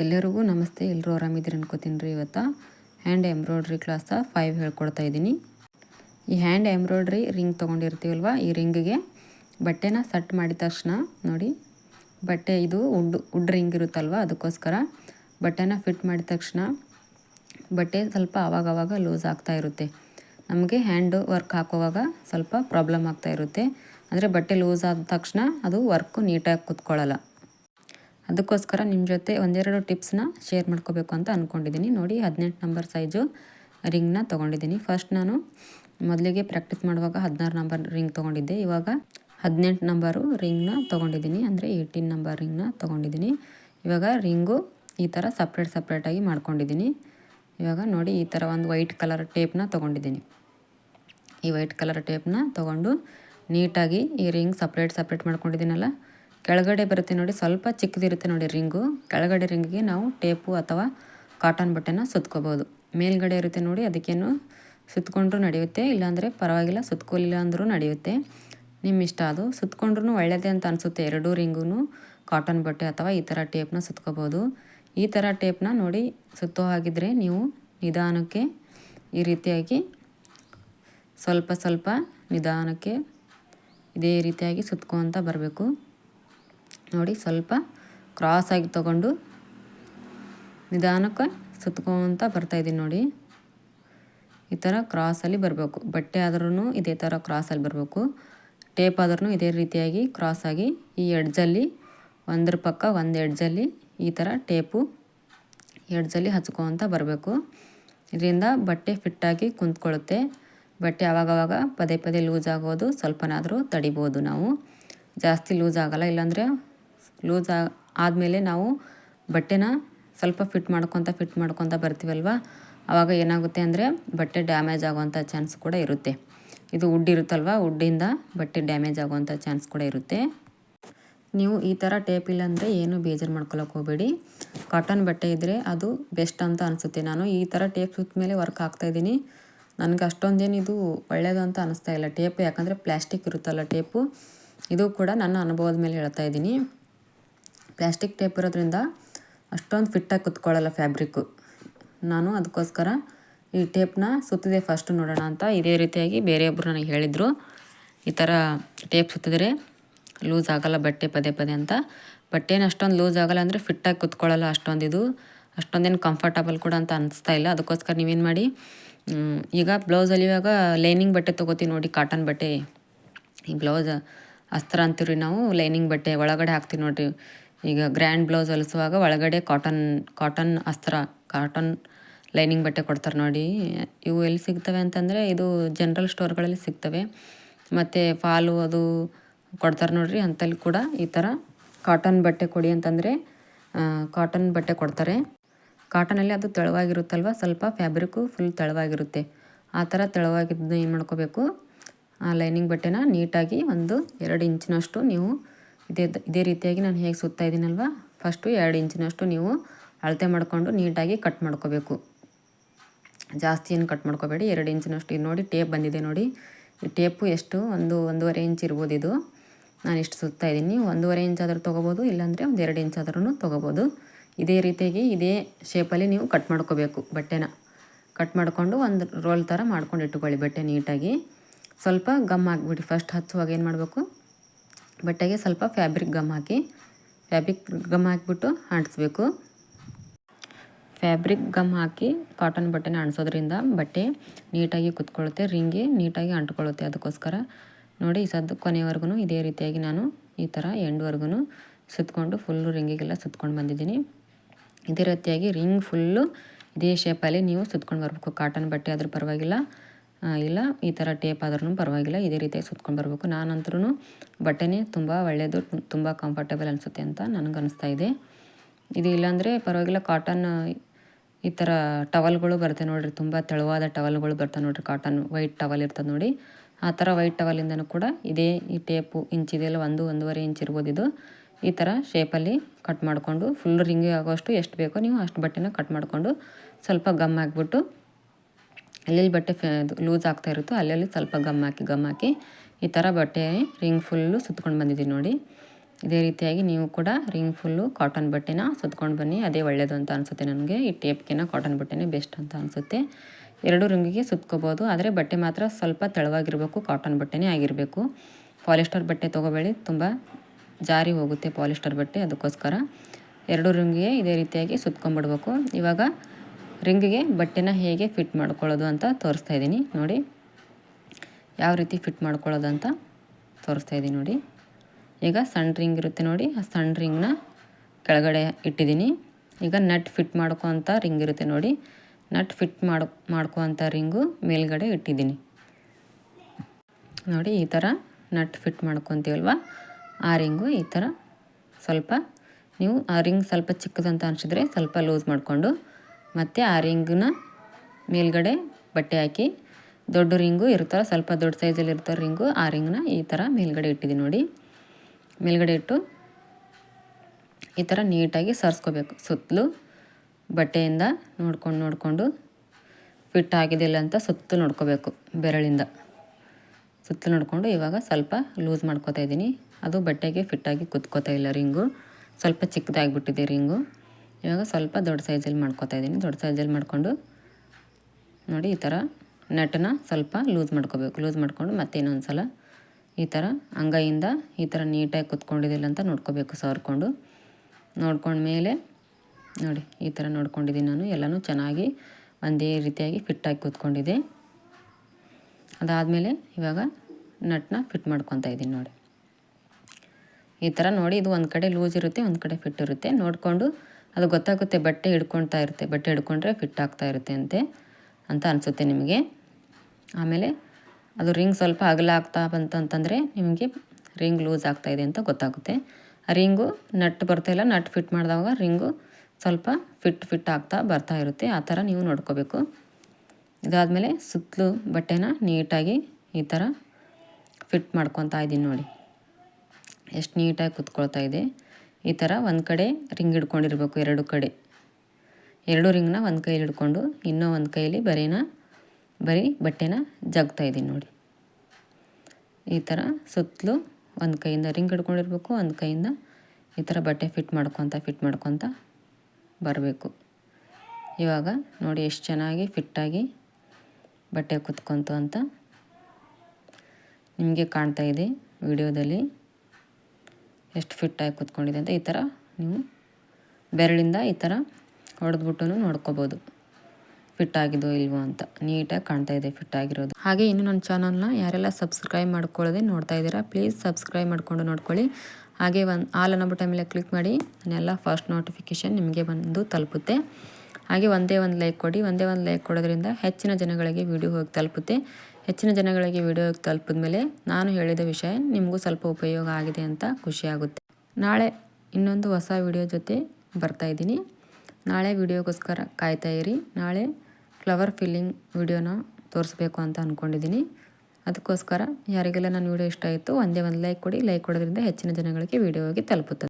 ಎಲ್ಲರಿಗೂ ನಮಸ್ತೆ ಎಲ್ಲರೂ ಆರಾಮಿದ್ದೀರಿ ಅನ್ಕೋತೀನಿ ರೀ ಇವತ್ತು. ಹ್ಯಾಂಡ್ ಎಂಬ್ರಾಯ್ಡ್ರಿ ಕ್ಲಾಸ ಫೈವ್ ಹೇಳ್ಕೊಡ್ತಾ ಇದ್ದೀನಿ. ಈ ಹ್ಯಾಂಡ್ ಎಂಬ್ರಾಯ್ಡ್ರಿ ರಿಂಗ್ ತೊಗೊಂಡಿರ್ತೀವಲ್ವ, ಈ ರಿಂಗಿಗೆ? ಬಟ್ಟೆನ ಸಟ್ ಮಾಡಿದ ತಕ್ಷಣ, ನೋಡಿ. ಬಟ್ಟೆ ಇದು ಉಡ್ ಉಡ್ ರಿಂಗ್ ಇರುತ್ತಲ್ವ, ಅದಕ್ಕೋಸ್ಕರ ಬಟ್ಟೆನ ಫಿಟ್ ಮಾಡಿದ ತಕ್ಷಣ ಬಟ್ಟೆ ಸ್ವಲ್ಪ ಆವಾಗವಾಗ ಲೂಸ್ ಆಗ್ತಾ ಇರುತ್ತೆ. ನಮಗೆ ಹ್ಯಾಂಡ್ ವರ್ಕ್ ಹಾಕುವಾಗ ಸ್ವಲ್ಪ ಪ್ರಾಬ್ಲಮ್ ಆಗ್ತಾ ಇರುತ್ತೆ. ಅಂದರೆ ಬಟ್ಟೆ ಲೂಸ್ ಆದ ತಕ್ಷಣ ಅದು ವರ್ಕು ನೀಟಾಗಿ ಕುತ್ಕೊಳ್ಳಲ್ಲ. ಅದಕ್ಕೋಸ್ಕರ ನಿಮ್ಮ ಜೊತೆ ಒಂದೆರಡು ಟಿಪ್ಸ್ನ ಶೇರ್ ಮಾಡ್ಕೋಬೇಕು ಅಂತ ಅಂದ್ಕೊಂಡಿದ್ದೀನಿ ನೋಡಿ, ಹದಿನೆಂಟು ನಂಬರ್ ಸೈಜು ರಿಂಗ್ನ ತೊಗೊಂಡಿದ್ದೀನಿ. ಫಸ್ಟ್ ನಾನು ಮೊದಲಿಗೆ ಪ್ರಾಕ್ಟೀಸ್ ಮಾಡುವಾಗ ಹದಿನಾರು ನಂಬರ್ ರಿಂಗ್ ತೊಗೊಂಡಿದ್ದೆ. ಇವಾಗ ಹದಿನೆಂಟು ನಂಬರು ರಿಂಗ್ನ ತೊಗೊಂಡಿದ್ದೀನಿ. ಅಂದರೆ ಏಯ್ಟೀನ್ ನಂಬರ್ ರಿಂಗ್ನ ತೊಗೊಂಡಿದ್ದೀನಿ. ಇವಾಗ ರಿಂಗು ಈ ಥರ ಸಪ್ರೇಟ್ ಸಪ್ರೇಟಾಗಿ ಮಾಡ್ಕೊಂಡಿದ್ದೀನಿ. ಇವಾಗ ನೋಡಿ, ಈ ಥರ ಒಂದು ವೈಟ್ ಕಲರ್ ಟೇಪ್ನ ತೊಗೊಂಡಿದ್ದೀನಿ. ಈ ವೈಟ್ ಕಲರ್ ಟೇಪ್ನ ತೊಗೊಂಡು ನೀಟಾಗಿ ಈ ರಿಂಗ್ ಸಪ್ರೇಟ್ ಸಪ್ರೇಟ್ ಮಾಡ್ಕೊಂಡಿದ್ದೀನಲ್ಲ ಕೆಳಗಡೆ ಬರುತ್ತೆ ನೋಡಿ, ಸ್ವಲ್ಪ ಚಿಕ್ಕದಿರುತ್ತೆ ನೋಡಿ ರಿಂಗು. ಕೆಳಗಡೆ ರಿಂಗಿಗೆ ನಾವು ಟೇಪು ಅಥವಾ ಕಾಟನ್ ಬಟ್ಟೆನ ಸುತ್ಕೋಬೋದು. ಮೇಲ್ಗಡೆ ಇರುತ್ತೆ ನೋಡಿ, ಅದಕ್ಕೇನು ಸುತ್ಕೊಂಡ್ರೂ ನಡೆಯುತ್ತೆ, ಇಲ್ಲಾಂದರೆ ಪರವಾಗಿಲ್ಲ, ಸುತ್ಕೊಲಿಲ್ಲ ಅಂದರೂ ನಡೆಯುತ್ತೆ. ನಿಮ್ಮ ಇಷ್ಟ ಅದು. ಸುತ್ಕೊಂಡ್ರೂ ಒಳ್ಳೆಯದೇ ಅಂತ ಅನಿಸುತ್ತೆ. ಎರಡೂ ರಿಂಗೂ ಕಾಟನ್ ಬಟ್ಟೆ ಅಥವಾ ಈ ಥರ ಟೇಪ್ನ ಸುತ್ಕೋಬೋದು. ಈ ಥರ ಟೇಪ್ನ ನೋಡಿ, ಸುತ್ತೋ ಹಾಗಿದ್ರೆ ನೀವು ನಿಧಾನಕ್ಕೆ ಈ ರೀತಿಯಾಗಿ ಸ್ವಲ್ಪ ಸ್ವಲ್ಪ ನಿಧಾನಕ್ಕೆ ಇದೇ ರೀತಿಯಾಗಿ ಸುತ್ಕೊತ ಬರಬೇಕು. ನೋಡಿ ಸ್ವಲ್ಪ ಕ್ರಾಸಾಗಿ ತೊಗೊಂಡು ನಿಧಾನಕ್ಕೆ ಸುತ್ಕೊತ ಬರ್ತಾಯಿದ್ದೀನಿ ನೋಡಿ. ಈ ಥರ ಕ್ರಾಸಲ್ಲಿ ಬರಬೇಕು. ಬಟ್ಟೆ ಆದ್ರೂ ಇದೇ ಥರ ಕ್ರಾಸಲ್ಲಿ ಬರಬೇಕು. ಟೇಪ್ ಆದ್ರೂ ಇದೇ ರೀತಿಯಾಗಿ ಕ್ರಾಸಾಗಿ ಈ ಎಡ್ಜಲ್ಲಿ ಒಂದ್ರ ಪಕ್ಕ ಒಂದು ಎಡ್ಜಲ್ಲಿ ಈ ಥರ ಟೇಪು ಎಡ್ಜಲ್ಲಿ ಹಚ್ಕೊತ ಬರಬೇಕು. ಇದರಿಂದ ಬಟ್ಟೆ ಫಿಟ್ಟಾಗಿ ಕುಂತ್ಕೊಳ್ಳುತ್ತೆ. ಬಟ್ಟೆ ಆವಾಗವಾಗ ಪದೇ ಪದೇ ಲೂಸ್ ಆಗೋದು, ಸ್ವಲ್ಪನಾದರೂ ತಡಿಬೋದು ನಾವು. ಜಾಸ್ತಿ ಲೂಸ್ ಆಗೋಲ್ಲ, ಇಲ್ಲಾಂದರೆ ಲೂಸ್ ಆದಮೇಲೆ ನಾವು ಬಟ್ಟೆನ ಸ್ವಲ್ಪ ಫಿಟ್ ಮಾಡ್ಕೊತ ಫಿಟ್ ಮಾಡ್ಕೊತ ಬರ್ತೀವಲ್ವ? ಆವಾಗ ಏನಾಗುತ್ತೆ ಅಂದರೆ ಬಟ್ಟೆ ಡ್ಯಾಮೇಜ್ ಆಗುವಂಥ ಚಾನ್ಸ್ ಕೂಡ ಇರುತ್ತೆ. ಇದು ವುಡ್ ಇರುತ್ತಲ್ವ? ವುಡ್ಡಿಂದ ಬಟ್ಟೆ ಡ್ಯಾಮೇಜ್ ಆಗುವಂಥ ಚಾನ್ಸ್ ಕೂಡ ಇರುತ್ತೆ. ನೀವು ಈ ಥರ ಟೇಪ್ ಇಲ್ಲ ಅಂದರೆ ಏನು ಬೇಜಾರು ಮಾಡ್ಕೊಳಕ್ಕೆ ಹೋಗಬೇಡಿ. ಕಾಟನ್ ಬಟ್ಟೆ ಇದ್ದರೆ ಅದು ಬೆಸ್ಟ್ ಅಂತ ಅನಿಸುತ್ತೆ. ನಾನು ಈ ಥರ ಟೇಪ್ ಸುತ್ತ ಮೇಲೆ ವರ್ಕ್ ಆಗ್ತಾಯಿದ್ದೀನಿ ನನಗೆ ಅಷ್ಟೊಂದೇನು ಇದು ಒಳ್ಳೆಯದು ಅಂತ ಅನಿಸ್ತಾ ಇಲ್ಲ. ಟೇಪ್ ಯಾಕಂದರೆ ಪ್ಲ್ಯಾಸ್ಟಿಕ್ ಇರುತ್ತಲ್ಲ ಟೇಪು. ಇದು ಕೂಡ ನನ್ನ ಅನುಭವದ ಮೇಲೆ ಹೇಳ್ತಾ ಇದ್ದೀನಿ. ಪ್ಲ್ಯಾಸ್ಟಿಕ್ ಟೇಪ್ ಇರೋದ್ರಿಂದ ಅಷ್ಟೊಂದು ಫಿಟ್ಟಾಗಿ ಕುತ್ಕೊಳ್ಳಲ್ಲ ಫ್ಯಾಬ್ರಿಕ್ಕು ನಾನು ಅದಕ್ಕೋಸ್ಕರ ಈ ಟೇಪ್ನ ಸುತ್ತಿದೆ ಫಸ್ಟ್ ನೋಡೋಣ ಅಂತ ಇದೇ ರೀತಿಯಾಗಿ ಬೇರೆಯೊಬ್ಬರು ನನಗೆ ಹೇಳಿದರು. ಈ ಥರ ಟೇಪ್ ಸುತ್ತಿದ್ರೆ ಲೂಸ್ ಆಗಲ್ಲ ಬಟ್ಟೆ ಪದೇ ಪದೇ ಅಂತ. ಬಟ್ಟೆನ ಅಷ್ಟೊಂದು ಲೂಸ್ ಆಗಲ್ಲ ಅಂದರೆ ಫಿಟ್ಟಾಗಿ ಕುತ್ಕೊಳ್ಳಲ್ಲ ಅಷ್ಟೊಂದು ಇದು. ಅಷ್ಟೊಂದೇನು ಕಂಫರ್ಟಬಲ್ ಕೂಡ ಅಂತ ಅನಿಸ್ತಾ ಇಲ್ಲ. ಅದಕ್ಕೋಸ್ಕರ ನೀವೇನು ಮಾಡಿ ಈಗ ಬ್ಲೌಸ್ ಇವಾಗ ಲೈನಿಂಗ್ ಬಟ್ಟೆ ತೊಗೋತೀವಿ ನೋಡಿ ಕಾಟನ್ ಬಟ್ಟೆ. ಈ ಬ್ಲೌಸ್ ಅಸ್ತ್ರ ಅಂತೀವಿ ನಾವು ಲೈನಿಂಗ್ ಬಟ್ಟೆ ಒಳಗಡೆ ಹಾಕ್ತೀವಿ ನೋಡಿರಿ. ಈಗ ಗ್ರ್ಯಾಂಡ್ ಬ್ಲೌಸ್ ಹೊಲಿಸುವಾಗ ಒಳಗಡೆ ಕಾಟನ್ ಕಾಟನ್ ಅಸ್ತ್ರ ಕಾಟನ್ ಲೈನಿಂಗ್ ಬಟ್ಟೆ ಕೊಡ್ತಾರೆ ನೋಡಿ. ಇವು ಎಲ್ಲಿ ಸಿಗ್ತವೆ ಅಂತಂದರೆ ಇದು ಜನರಲ್ ಸ್ಟೋರ್ಗಳಲ್ಲಿ ಸಿಗ್ತವೆ. ಮತ್ತು ಫಾಲು ಅದು ಕೊಡ್ತಾರೆ ನೋಡಿರಿ, ಅಂತಲ್ಲಿ ಕೂಡ ಈ ಥರ ಕಾಟನ್ ಬಟ್ಟೆ ಕೊಡಿ ಅಂತಂದರೆ ಕಾಟನ್ ಬಟ್ಟೆ ಕೊಡ್ತಾರೆ. ಕಾಟನಲ್ಲಿ ಅದು ತೆಳುವಾಗಿರುತ್ತಲ್ವ? ಸ್ವಲ್ಪ ಫ್ಯಾಬ್ರಿಕ್ಕು ಫುಲ್ ತೆಳುವಾಗಿರುತ್ತೆ. ಆ ಥರ ತೆಳುವಾಗಿದ್ದನ್ನ ಏನು ಮಾಡ್ಕೋಬೇಕು? ಆ ಲೈನಿಂಗ್ ಬಟ್ಟೆನ ನೀಟಾಗಿ ಒಂದು ಎರಡು ಇಂಚಿನಷ್ಟು ನೀವು ಇದೇ ಇದೇ ರೀತಿಯಾಗಿ ನಾನು ಹೇಗೆ ಸುತ್ತಾ ಇದ್ದೀನಲ್ವ? ಫಸ್ಟು ಎರಡು ಇಂಚಿನಷ್ಟು ನೀವು ಅಳತೆ ಮಾಡಿಕೊಂಡು ನೀಟಾಗಿ ಕಟ್ ಮಾಡ್ಕೋಬೇಕು. ಜಾಸ್ತಿ ಏನು ಕಟ್ ಮಾಡ್ಕೋಬೇಡಿ. ಎರಡು ಇಂಚಿನಷ್ಟು ಇದು ನೋಡಿ ಟೇಪ್ ಬಂದಿದೆ ನೋಡಿ. ಈ ಟೇಪು ಎಷ್ಟು? ಒಂದು ಒಂದೂವರೆ ಇಂಚ್ ಇರ್ಬೋದು ಇದು. ನಾನು ಇಷ್ಟು ಸುತ್ತಾ ಇದ್ದೀನಿ. ಒಂದೂವರೆ ಇಂಚ್ ಆದರೂ ತೊಗೋಬೋದು, ಇಲ್ಲಾಂದರೆ ಒಂದು ಎರಡು ಇಂಚ್ ಆದ್ರೂ ತೊಗೋಬೋದು. ಇದೇ ರೀತಿಯಾಗಿ ಇದೇ ಶೇಪಲ್ಲಿ ನೀವು ಕಟ್ ಮಾಡ್ಕೋಬೇಕು ಬಟ್ಟೆನ. ಕಟ್ ಮಾಡಿಕೊಂಡು ಒಂದು ರೋಲ್ ಥರ ಮಾಡ್ಕೊಂಡು ಇಟ್ಕೊಳ್ಳಿ ಬಟ್ಟೆ ನೀಟಾಗಿ. ಸ್ವಲ್ಪ ಗಮ್ ಹಾಕ್ಬಿಡಿ. ಫಸ್ಟ್ ಹಚ್ಚುವಾಗ ಏನು ಮಾಡಬೇಕು? ಬಟ್ಟೆಗೆ ಸ್ವಲ್ಪ ಫ್ಯಾಬ್ರಿಕ್ ಗಮ್ ಹಾಕಿ, ಫ್ಯಾಬ್ರಿಕ್ ಗಮ್ ಹಾಕಿಬಿಟ್ಟು ಅಂಟಿಸ್ಬೇಕು. ಫ್ಯಾಬ್ರಿಕ್ ಗಮ್ ಹಾಕಿ ಕಾಟನ್ ಬಟ್ಟೆನ ಅಂಟಿಸೋದ್ರಿಂದ ಬಟ್ಟೆ ನೀಟಾಗಿ ಕುತ್ಕೊಳ್ಳುತ್ತೆ, ರಿಂಗಿ ನೀಟಾಗಿ ಅಂಟ್ಕೊಳ್ಳುತ್ತೆ. ಅದಕ್ಕೋಸ್ಕರ ನೋಡಿ ಸದ್ದು ಕೊನೆಯವರೆಗೂ ಇದೇ ರೀತಿಯಾಗಿ ನಾನು ಈ ಥರ ಎಂಡ್ವರೆಗೂ ಸುತ್ತಕೊಂಡು ಫುಲ್ಲು ರಿಂಗಿಗೆಲ್ಲ ಸುತ್ಕೊಂಡು ಬಂದಿದ್ದೀನಿ. ಇದೇ ರೀತಿಯಾಗಿ ರಿಂಗ್ ಫುಲ್ಲು ಇದೇ ಶೇಪಲ್ಲಿ ನೀವು ಸುತ್ಕೊಂಡು ಬರಬೇಕು. ಕಾಟನ್ ಬಟ್ಟೆ ಆದರೂ ಪರವಾಗಿಲ್ಲ. ಇಲ್ಲ, ಈ ಥರ ಟೇಪ್ ಆದ್ರೂ ಪರವಾಗಿಲ್ಲ, ಇದೇ ರೀತಿಯಾಗಿ ಸುತ್ಕೊಂಡು ಬರಬೇಕು. ನಾನಂತರೂ ಬಟ್ಟೆನೇ ತುಂಬ ಒಳ್ಳೆಯದು ತುಂಬ ಕಂಫರ್ಟೇಬಲ್ ಅನಿಸುತ್ತೆ ಅಂತ ನನಗೆ ಅನಿಸ್ತಾ ಇದೆ. ಇದು ಇಲ್ಲಾಂದರೆ ಪರವಾಗಿಲ್ಲ ಕಾಟನ್ ಈ ಥರ ಟವಲ್ಗಳು ಬರುತ್ತೆ ನೋಡಿರಿ, ತುಂಬ ತೆಳುವಾದ ಟವಲ್ಗಳು ಬರ್ತವೆ ನೋಡಿರಿ ಕಾಟನ್ ವೈಟ್ ಟವಲ್ ಇರ್ತದೆ ನೋಡಿ. ಆ ಥರ ವೈಟ್ ಟವಲಿಂದನೂ ಕೂಡ ಇದೇ ಈ ಟೇಪು ಇಂಚಿದೆಲ್ಲ ಒಂದು, ಒಂದೂವರೆ ಇಂಚ್ ಇರ್ಬೋದು ಇದು. ಈ ಥರ ಶೇಪಲ್ಲಿ ಕಟ್ ಮಾಡಿಕೊಂಡು ಫುಲ್ ರಿಂಗ್ ಆಗೋಷ್ಟು ಎಷ್ಟು ಬೇಕೋ ನೀವು ಅಷ್ಟು ಬಟ್ಟೆನ ಕಟ್ ಮಾಡಿಕೊಂಡು ಸ್ವಲ್ಪ ಗಮ್ ಹಾಕ್ಬಿಟ್ಟು ಎಲ್ಲೆಲ್ಲಿ ಬಟ್ಟೆ ಲೂಸ್ ಆಗ್ತಾ ಇರುತ್ತೋ ಅಲ್ಲಲ್ಲಿ ಸ್ವಲ್ಪ ಗಮ್ ಹಾಕಿ ಗಮ್ ಹಾಕಿ ಈ ಥರ ಬಟ್ಟೆ ರಿಂಗ್ ಫುಲ್ಲು ಸುತ್ಕೊಂಡು ಬಂದಿದ್ದೀನಿ ನೋಡಿ. ಇದೇ ರೀತಿಯಾಗಿ ನೀವು ಕೂಡ ರಿಂಗ್ ಫುಲ್ಲು ಕಾಟನ್ ಬಟ್ಟೆನ ಸುತ್ಕೊಂಡು ಬನ್ನಿ. ಅದೇ ಒಳ್ಳೆಯದು ಅಂತ ಅನಿಸುತ್ತೆ ನನಗೆ. ಈ ಟೇಪ್ಗಿನ ಕಾಟನ್ ಬಟ್ಟೆನೇ ಬೆಸ್ಟ್ ಅಂತ ಅನಿಸುತ್ತೆ. ಎರಡು ರಿಂಗಿಗೆ ಸುತ್ಕೋಬೋದು. ಆದರೆ ಬಟ್ಟೆ ಮಾತ್ರ ಸ್ವಲ್ಪ ತೆಳುವಾಗಿರಬೇಕು, ಕಾಟನ್ ಬಟ್ಟೆನೇ ಆಗಿರಬೇಕು. ಪಾಲಿಸ್ಟರ್ ಬಟ್ಟೆ ತೊಗೋಬೇಡಿ. ತುಂಬ ಜಾರಿ ಹೋಗುತ್ತೆ ಪಾಲಿಸ್ಟರ್ ಬಟ್ಟೆ. ಅದಕ್ಕೋಸ್ಕರ ಎರಡು ರಿಂಗಿಗೆ ಇದೇ ರೀತಿಯಾಗಿ ಸುತ್ಕೊಂಡ್ಬಿಡ್ಬೇಕು. ಇವಾಗ ರಿಂಗಿಗೆ ಬಟ್ಟೆನ ಹೇಗೆ ಫಿಟ್ ಮಾಡ್ಕೊಳ್ಳೋದು ಅಂತ ತೋರಿಸ್ತಾ ಇದ್ದೀನಿ. ನೋಡಿ. ಯಾವ ರೀತಿ ಫಿಟ್ ಮಾಡ್ಕೊಳ್ಳೋದು ಅಂತ ತೋರಿಸ್ತಾ ಇದ್ದೀನಿ ನೋಡಿ. ಈಗ ಸಣ್ಣ ರಿಂಗ್ ಇರುತ್ತೆ ನೋಡಿ. ಆ ಸಣ್ಣ ರಿಂಗ್ನ ಕೆಳಗಡೆ ಇಟ್ಟಿದ್ದೀನಿ. ಈಗ ನಟ್ ಫಿಟ್ ಮಾಡ್ಕೊತ ರಿಂಗ್ ಇರುತ್ತೆ ನೋಡಿ. ನಟ್ ಫಿಟ್ ಮಾಡ್ ಮಾಡ್ಕೊವಂಥ ರಿಂಗು ಮೇಲ್ಗಡೆ ಇಟ್ಟಿದ್ದೀನಿ. ನೋಡಿ, ಈ ಥರ ನಟ್ ಫಿಟ್ ಮಾಡ್ಕೊತೀವಲ್ವ? ಆ ರಿಂಗು ಈ ಥರ ಸ್ವಲ್ಪ ನೀವು ಆ ರಿಂಗ್ ಸ್ವಲ್ಪ ಚಿಕ್ಕದಂತ ಅನಿಸಿದ್ರೆ ಸ್ವಲ್ಪ ಲೂಸ್ ಮಾಡಿಕೊಂಡು ಮತ್ತು ಆ ರಿಂಗನ್ನ ಮೇಲ್ಗಡೆ ಬಟ್ಟೆ ಹಾಕಿ. ದೊಡ್ಡ ರಿಂಗು ಇರ್ತಾರೆ ಸ್ವಲ್ಪ ದೊಡ್ಡ ಸೈಜಲ್ಲಿ ಇರ್ತಾರೆ ರಿಂಗು, ಆ ರಿಂಗ್ನ ಈ ಥರ ಮೇಲ್ಗಡೆ ಇಟ್ಟಿದ್ದೀನಿ ನೋಡಿ. ಮೇಲ್ಗಡೆ ಇಟ್ಟು ಈ ಥರ ನೀಟಾಗಿ ಸರ್ಸ್ಕೋಬೇಕು. ಸುತ್ತಲೂ ಬಟ್ಟೆಯಿಂದ ನೋಡ್ಕೊಂಡು ನೋಡಿಕೊಂಡು ಫಿಟ್ ಆಗಿದಿಲ್ಲ ಅಂತ ಸುತ್ತು ನೋಡ್ಕೋಬೇಕು ಬೆರಳಿಂದ. ಸುತ್ತಲು ನೋಡಿಕೊಂಡು ಇವಾಗ ಸ್ವಲ್ಪ ಲೂಸ್ ಮಾಡ್ಕೋತಾ ಇದ್ದೀನಿ ಅದು ಬಟ್ಟೆಗೆ ಫಿಟ್ಟಾಗಿ ಕುತ್ಕೋತಾ ಇಲ್ಲ ರಿಂಗು. ಸ್ವಲ್ಪ ಚಿಕ್ಕದಾಗಿಬಿಟ್ಟಿದೆ ರಿಂಗು. ಇವಾಗ ಸ್ವಲ್ಪ ದೊಡ್ಡ ಸೈಜಲ್ಲಿ ಮಾಡ್ಕೋತಾ ಇದ್ದೀನಿ. ದೊಡ್ಡ ಸೈಜಲ್ಲಿ ಮಾಡಿಕೊಂಡು ನೋಡಿ ಈ ಥರ ನೆಟ್ಟನ್ನ ಸ್ವಲ್ಪ ಲೂಸ್ ಮಾಡ್ಕೋಬೇಕು. ಲೂಸ್ ಮಾಡಿಕೊಂಡು ಮತ್ತೆ ಇನ್ನೊಂದು ಸಲ ಈ ಥರ ಅಂಗೈಯಿಂದ ಈ ಥರ ನೀಟಾಗಿ ಕುತ್ಕೊಂಡಿದ್ದಿಲ್ಲ ಅಂತ ನೋಡ್ಕೋಬೇಕು ಸವರ್ಕೊಂಡು ನೋಡ್ಕೊಂಡ್ಮೇಲೆ ನೋಡಿ ಈ ಥರ ನೋಡ್ಕೊಂಡಿದ್ದೀನಿ ನಾನು. ಎಲ್ಲನೂ ಚೆನ್ನಾಗಿ ಒಂದೇ ರೀತಿಯಾಗಿ ಫಿಟ್ಟಾಗಿ ಕೂತ್ಕೊಂಡಿದೆ ಅದಾದಮೇಲೆ ಇವಾಗ ನಟ್ನ ಫಿಟ್ ಮಾಡ್ಕೊತಾ ಇದ್ದೀನಿ ನೋಡಿ. ಈ ಥರ ನೋಡಿ ಇದು ಒಂದು ಕಡೆ ಲೂಸ್ ಇರುತ್ತೆ, ಒಂದು ಕಡೆ ಫಿಟ್ ಇರುತ್ತೆ. ನೋಡಿಕೊಂಡು ಅದು ಗೊತ್ತಾಗುತ್ತೆ, ಬಟ್ಟೆ ಹಿಡ್ಕೊಳ್ತಾ ಇರುತ್ತೆ, ಬಟ್ಟೆ ಹಿಡ್ಕೊಂಡ್ರೆ ಫಿಟ್ ಆಗ್ತಾ ಇರುತ್ತೆ ಅಂತೆ, ಅಂತ ಅನಿಸುತ್ತೆ ನಿಮಗೆ. ಆಮೇಲೆ ಅದು ರಿಂಗ್ ಸ್ವಲ್ಪ ಅಗಲ ಆಗ್ತಾ ಬಂತಂತಂದರೆ ನಿಮಗೆ ರಿಂಗ್ ಲೂಸ್ ಆಗ್ತಾ ಇದೆ ಅಂತ ಗೊತ್ತಾಗುತ್ತೆ. ಆ ರಿಂಗು ನಟ್ ಬರ್ತಾಯಿಲ್ಲ ನಟ್ ಫಿಟ್ ಮಾಡಿದಾಗ ರಿಂಗು ಸ್ವಲ್ಪ ಫಿಟ್ ಫಿಟ್ ಆಗ್ತಾ ಬರ್ತಾ ಇರುತ್ತೆ. ಆ ಥರ ನೀವು ನೋಡ್ಕೋಬೇಕು. ಇದಾದಮೇಲೆ ಸುತ್ತಲೂ ಬಟ್ಟೆನ ನೀಟಾಗಿ ಈ ಥರ ಫಿಟ್ ಮಾಡ್ಕೊತಾ ಇದ್ದೀನಿ ನೋಡಿ. ಎಷ್ಟು ನೀಟಾಗಿ ಕುತ್ಕೊಳ್ತಾ ಇದೆ. ಈ ಥರ ಒಂದು ಕಡೆ ರಿಂಗ್ ಹಿಡ್ಕೊಂಡಿರ್ಬೇಕು ಎರಡು ಕಡೆ. ಎರಡು ರಿಂಗ್ನ ಒಂದು ಕೈಲಿ ಹಿಡ್ಕೊಂಡು ಇನ್ನೂ ಒಂದು ಕೈಲಿ ಬರೀನ, ಬರೀ ಬಟ್ಟೆನ ಜಗ್ತಾ ಇದ್ದೀನಿ ನೋಡಿ. ಈ ಥರ ಸುತ್ತಲೂ ಒಂದು ಕೈಯಿಂದ ರಿಂಗ್ ಹಿಡ್ಕೊಂಡಿರ್ಬೇಕು, ಒಂದು ಕೈಯಿಂದ ಈ ಥರ ಬಟ್ಟೆ ಫಿಟ್ ಮಾಡ್ಕೊತ ಫಿಟ್ ಮಾಡ್ಕೊತ ಬರಬೇಕು. ಇವಾಗ ನೋಡಿ ಎಷ್ಟು ಚೆನ್ನಾಗಿ ಫಿಟ್ಟಾಗಿ ಬಟ್ಟೆ ಕುತ್ಕೊಂತು ಅಂತ ನಿಮಗೆ ಕಾಣ್ತಾ ಇದೆ ವಿಡಿಯೋದಲ್ಲಿ. ಎಷ್ಟು ಫಿಟ್ಟಾಗಿ ಕೂತ್ಕೊಂಡಿದೆ ಅಂತ ಈ ಥರ ನೀವು ಬೆರಳಿಂದ ಈ ಥರ ಹೊಡೆದ್ಬಿಟ್ಟು ನೋಡ್ಕೋಬೋದು. ಫಿಟ್ ಆಗಿದೋ ಇಲ್ವೋ ಅಂತ. ನೀಟಾಗಿ ಕಾಣ್ತಾ ಇದೆ ಫಿಟ್ ಆಗಿರೋದು ಹಾಗೆ ಇನ್ನು ನನ್ನ ಚಾನಲ್ನ ಯಾರೆಲ್ಲ ಸಬ್ಸ್ಕ್ರೈಬ್ ಮಾಡ್ಕೊಳ್ಳೋದೆ ನೋಡ್ತಾ ಇದ್ದೀರಾ, ಪ್ಲೀಸ್ ಸಬ್ಸ್ಕ್ರೈಬ್ ಮಾಡ್ಕೊಂಡು ನೋಡ್ಕೊಳ್ಳಿ. ಹಾಗೆ ಒಂದು ಆಲ್ ಅನ್ನೋ ಬಟನ್ ಮೇಲೆ ಕ್ಲಿಕ್ ಮಾಡಿ ನನ್ನೆಲ್ಲ ಫಸ್ಟ್ ನೋಟಿಫಿಕೇಷನ್ ನಿಮಗೆ ಬಂದು ತಲುಪುತ್ತೆ. ಹಾಗೆ ಒಂದೇ ಒಂದು ಲೈಕ್ ಕೊಡಿ. ಒಂದೇ ಒಂದು ಲೈಕ್ ಕೊಡೋದ್ರಿಂದ ಹೆಚ್ಚಿನ ಜನಗಳಿಗೆ ವಿಡಿಯೋ ಹೋಗಿ ತಲುಪುತ್ತೆ. ಹೆಚ್ಚಿನ ಜನಗಳಿಗೆ ವಿಡಿಯೋ ಹೋಗಿ ತಲುಪಿದ ಮೇಲೆ ನಾನು ಹೇಳಿದ ವಿಷಯ ನಿಮಗೂ ಸ್ವಲ್ಪ ಉಪಯೋಗ ಆಗಿದೆ ಅಂತ ಖುಷಿಯಾಗುತ್ತೆ ನಾಳೆ ಇನ್ನೊಂದು ಹೊಸ ವಿಡಿಯೋ ಜೊತೆ ಬರ್ತಾಯಿದ್ದೀನಿ ನಾಳೆ ವಿಡಿಯೋಗೋಸ್ಕರ ಕಾಯ್ತಾ ಇರಿ. ನಾಳೆ ಫ್ಲವರ್ ಫಿಲ್ಲಿಂಗ್ ವಿಡಿಯೋನ ತೋರಿಸ್ಬೇಕು ಅಂತ ಅಂದ್ಕೊಂಡಿದ್ದೀನಿ ಅದಕ್ಕೋಸ್ಕರ ಯಾರಿಗೆಲ್ಲ ನನ್ನ ವೀಡಿಯೋ ಇಷ್ಟ ಆಯಿತು, ಒಂದೇ ಒಂದು ಲೈಕ್ ಕೊಡಿ. ಲೈಕ್ ಕೊಡೋದ್ರಿಂದ ಹೆಚ್ಚಿನ ಜನಗಳಿಗೆ ವಿಡಿಯೋ ಹೋಗಿ ತಲುಪುತ್ತದೆ